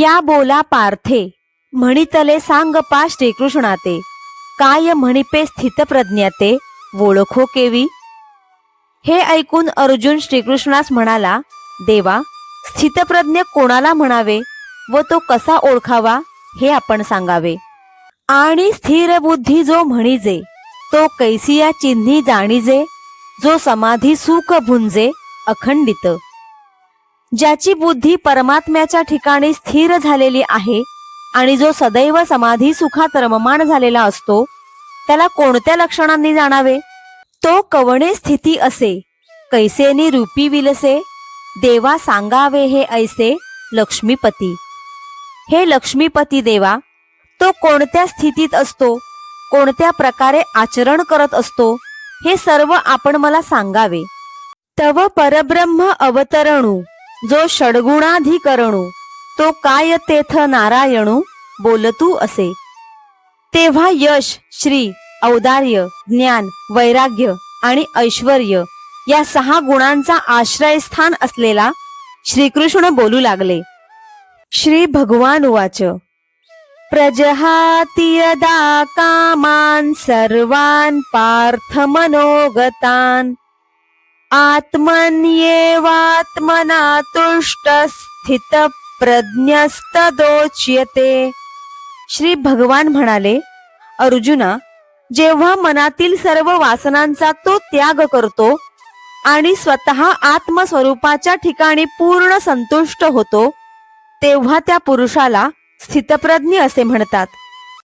या बोला पार्थे म्हणितले सांग पा श्रीकृष्णाते काय म्हणिपे स्थितप्रज्ञाते ओळखो केवी? हे ऐकून अर्जुन श्रीकृष्णास म्हणाला देवा स्थितप्रज्ञ कोणाला म्हणावे व तो कसा ओळखावा हे आपण सांगावे. आणि स्थिर बुद्धी जो म्हणिजे तो कैसिया चिन्ही जाणीजे जो समाधी सुख भुंजे अखंडित. ज्याची बुद्धी परमात्म्याच्या ठिकाणी स्थिर झालेली आहे आणि जो सदैव समाधी सुखात रममाण झालेला असतो त्याला कोणत्या लक्षणांनी जाणावे? तो कवणे स्थिती असे कैसेनी रूपी विलसे देवा सांगावे हे ऐसे लक्ष्मीपती. हे लक्ष्मीपती देवा तो कोणत्या स्थितीत असतो कोणत्या प्रकारे आचरण करत असतो हे सर्व आपण मला सांगावे. तव परब्रह्म अवतरणू. जो षडगुणाधिकरणू तो काय तेथ नारायणू? बोलतू असे. तेव्हा यश श्री औदार्य ज्ञान वैराग्य आणि ऐश्वर या सहा गुणांचा आश्रयस्थान असलेला श्रीकृष्ण बोलू लागले. श्री भगवान उवाच. प्रजहाति यदा कामान् पार्थ मनोगतान आत्मन्येवात्मना तुष्ट प्रज्ञस्तदोच्यते श्री भगवान म्हणाले अर्जुना जेव्हा मनातील सर्व वासनांचा तो त्याग करतो आणि स्वतः आत्मस्वरूपाच्या ठिकाणी पूर्ण संतुष्ट होतो तेव्हा त्या पुरुषाला स्थितप्रज्ञ असे म्हणतात.